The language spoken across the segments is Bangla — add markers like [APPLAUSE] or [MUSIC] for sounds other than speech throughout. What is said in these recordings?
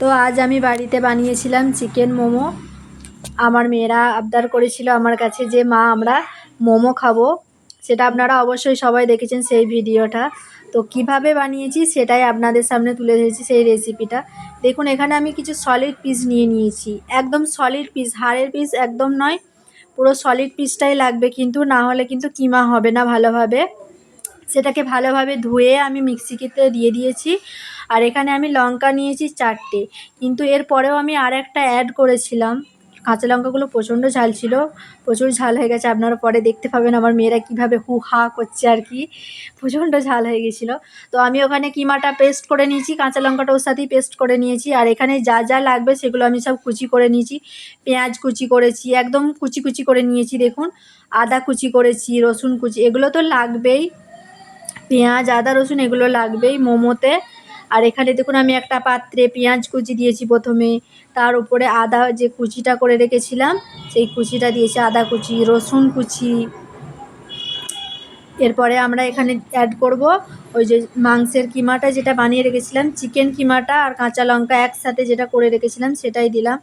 তো আজ আমি বাড়িতে বানিয়েছিলাম চিকেন মোমো। আমার মেয়েরা আবদার করেছিল আমার কাছে যে, মা, আমরা মোমো খাব। সেটা আপনারা অবশ্যই সবাই দেখেছেন সেই ভিডিওটা। তো কীভাবে বানিয়েছি সেটাই আপনাদের সামনে তুলে ধরেছি সেই রেসিপিটা। দেখুন, এখানে আমি কিছু সলিড পিস নিয়ে নিয়েছি। একদম সলিড পিস হাড়ের পিস একদম নয়, পুরো সলিড পিসটাই লাগবে কিন্তু, না হলে কিন্তু কিমা হবে না ভালোভাবে। সেটাকে ভালোভাবে ধুয়ে আমি মিক্সিতে দিয়ে দিয়েছি। আর এখানে আমি লঙ্কা নিয়েছি চারটে। কিন্তু এরপরেও আমি আর একটা অ্যাড করেছিলাম। কাঁচা লঙ্কাগুলো প্রচণ্ড ঝাল ছিল। প্রচুর ঝাল হয়ে গেছে। আপনারা পরে দেখতে পাবেন আমার মেয়েরা কীভাবে হু হা করছে আর কি। প্রচণ্ড ঝাল হয়ে গেছিল। তো আমি ওখানে কিমাটা পেস্ট করে নিয়েছি। কাঁচা লঙ্কাটা ওর সাথেই পেস্ট করে নিয়েছি। আর এখানে যা যা লাগবে সেগুলো আমি সব কুচি করে নিয়েছি। পেঁয়াজ কুচি করেছি। একদম কুচি কুচি করে নিয়েছি, দেখুন। আদা কুচি করেছি, রসুন কুচি, এগুলো তো লাগবেই। পেঁয়াজ, আদা, রসুন এগুলো লাগবেই মোমোতে। আর এখানে দেখুন আমি একটা পাত্রে পেঁয়াজ কুচি দিয়েছি প্রথমে। তার উপরে আদা যে কুচিটা করে রেখেছিলাম, সেই কুচিটা দিয়েছি আদা কুচি, রসুন কুচি এরপরে আমরা এখানে অ্যাড করব ওই যে মাংসের কিমাটা যেটা বানিয়ে রেখেছিলাম চিকেন কিমাটা আর কাঁচা লঙ্কা একসাথে যেটা করে রেখেছিলাম সেটাই দিলাম।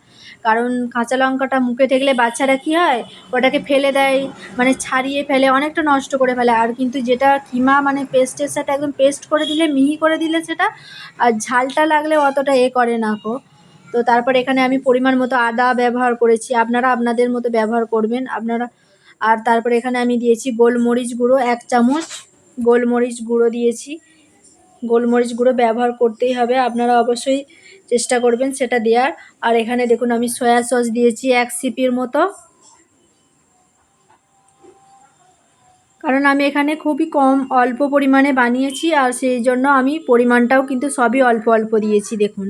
কারণ কাঁচা লঙ্কাটা মুখে ঠেকলে বাচ্চারা কী হয়, ওটাকে ফেলে দেয় মানে ছাড়িয়ে ফেলে, অনেকটা নষ্ট করে ফেলে। আর কিন্তু যেটা কিমা মানে পেস্টের সাথে একদম পেস্ট করে দিলে, মিহি করে দিলে সেটা, আর ঝালটা লাগলে অতটা এ করে না কো তো তারপর এখানে আমি পরিমাণ মতো আদা ব্যবহার করেছি। আপনারা আপনাদের মতো ব্যবহার করবেন। আপনারা আর তারপরে এখানে আমি দিয়েছি গোলমরিচ গুঁড়ো, এক চামচ গোলমরিচ গুঁড়ো দিয়েছি। গোলমরিচ গুঁড়ো ব্যবহার করতেই হবে, আপনারা অবশ্যই চেষ্টা করবেন সেটা দেওয়ার। আর এখানে দেখুন আমি সয়া সস দিয়েছি এক সিপির মতো। কারণ আমি এখানে খুবই কম অল্প পরিমাণে বানিয়েছি আর সেই জন্য আমি পরিমাণটাও কিন্তু সবই অল্প অল্প দিয়েছি, দেখুন।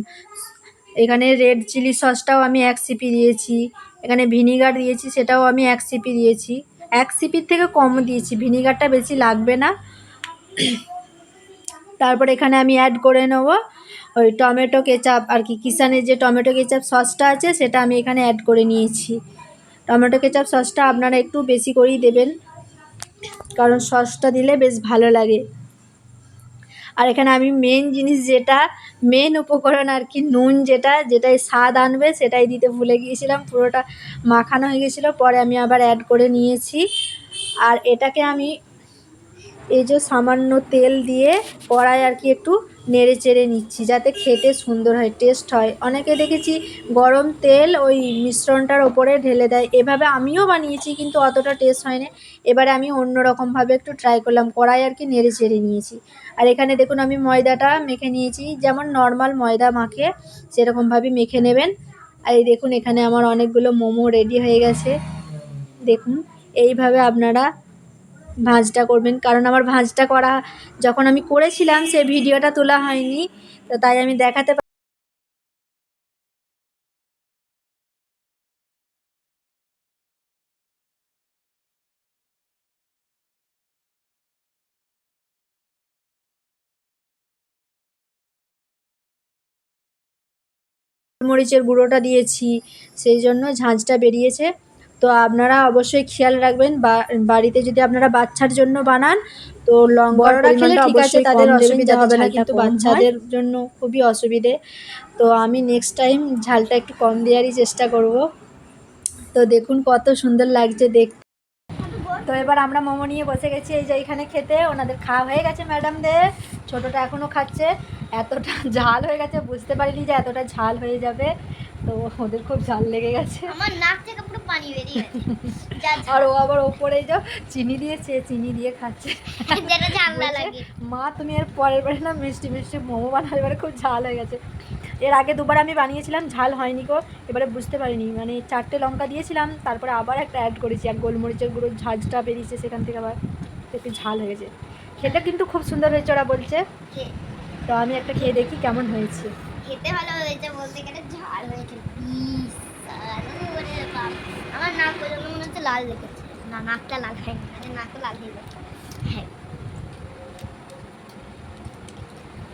এখানে রেড চিলি সসটাও আমি এক সিপি দিয়েছি। এখানে ভিনিগার দিয়েছি, সেটাও আমি এক সিপি দিয়েছি। এক সিপির থেকে কম দিয়েছি ভিনিগারটা বেশি লাগবে না। তারপর এখানে আমি অ্যাড করে নেব ওই টমেটো কেচাপ আর কি, কিষানের যে টমেটো কেচাপ সসটা আছে, সেটা আমি এখানে অ্যাড করে নিয়েছি। টমেটো কেচাপ সসটা আপনারা একটু বেশি করেই দেবেন, কারণ সসটা দিলে বেশ ভালো লাগে। আর এখানে আমি মেন জিনিস যেটা মেন উপকরণ আর কি নুন যেটা, যেটাই স্বাদ আনবে সেটাই দিতে ভুলে গিয়েছিলাম, পুরোটা মাখানো হয়ে গেছিল পরে আমি আবার অ্যাড করে নিয়েছি। আর এটাকে আমি এই যে সামান্য তেল দিয়ে কড়াই আর কি একটু নেড়ে চেড়ে নিচ্ছি, যাতে খেতে সুন্দর হয় টেস্ট হয়। অনেকে দেখেছি গরম তেল ওই মিশ্রণটার ওপরে ঢেলে দেয়। এভাবে আমিও বানিয়েছি, কিন্তু অতটা টেস্ট হয়নি। এবারে আমি অন্য রকমভাবে একটু ট্রাই করলাম, কড়াই আর কি নেড়ে চেড়ে নিয়েছি। আর এখানে দেখুন, আমি ময়দাটা মেখে নিয়েছি। যেমন নর্মাল ময়দা মাখে, সেরকমভাবে মেখে নেবেন। আর এই দেখুন, এখানে আমার অনেকগুলো মোমো রেডি হয়ে গেছে। দেখুন, এইভাবে আপনারা ভাঁজটা করবেন। কারণ আমার ভাঁজটা করা যখন আমি করেছিলাম, সে ভিডিওটা তোলা হয়নি। তো তাই আমি দেখাতে মরিচের গুঁড়োটা দিয়েছি। সেই জন্য ঝাঁঝটা বেরিয়েছে। তো আপনারা অবশ্যই খেয়াল রাখবেন বাড়িতে যদি আপনারা বাচ্চার জন্য বানান তো লঙ্কার খেলে ঠিক আছে তাদের অসুবিধা হবে না কিন্তু বাচ্চাদের জন্য খুবই অসুবিধে। তো আমি নেক্সট টাইম ঝালটা একটু কম দেওয়ারই চেষ্টা করব। তো দেখুন কত সুন্দর লাগছে দেখতে তো এবার আমরা মোমো নিয়ে বসে গেছি এই যে এখানে খেতে ওনাদের খাওয়া হয়ে গেছে ম্যাডামদের ছোটোটা এখনও খাচ্ছে। এতটা [LAUGHS] ঝাল হয়ে গেছে বুঝতে পারিনি যে এতটা ঝাল হয়ে যাবে। তো ওদের খুব ঝাল লেগে গেছে। আমার নাক থেকে পুরো পানি বেরিয়ে গেছে। [LAUGHS] আর ও আবার ওপরে যাও চিনি দিয়েছে চিনি দিয়ে খাচ্ছে। [LAUGHS] যেটা ঝাল লাগে। মা তুমি এর পরের বারে না মিষ্টি মিষ্টি মোমো বানালে এবারে খুব ঝাল হয়ে গেছে। এর আগে দুবার আমি বানিয়েছিলাম ঝাল হয়নি গো। এবারে বুঝতে পারিনি মানে চারটে লঙ্কা দিয়েছিলাম তারপরে আবার একটা অ্যাড করেছি আর গোলমরিচের গুঁড়ো ঝাঁঝটা বেরিয়েছে সেখান থেকে আবার। একটু ঝাল হয়ে গেছে। খেতে কিন্তু খুব সুন্দর হয়েছে ওরা বলছে। তো আমি একটা খেয়ে দেখি কেমন হয়েছে। খেতে ভালো হয়েছে বলতে গেলে ঝাল হয়েছে বিষ, আমার নাক পর্যন্ত মনে হচ্ছে লাল লেগেছে। না নাকটা লাল হয়নি আরে নাকটা লাল হয়ে গেছে। হ্যাঁ।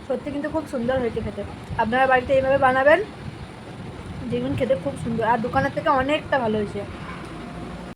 সত্যি কিন্তু খুব সুন্দর হয়েছে খেতে। আপনারা বাড়িতে এইভাবে বানাবেন দেখবেন খেতে খুব সুন্দর। আর দোকানের থেকে অনেকটা ভালো হয়েছে।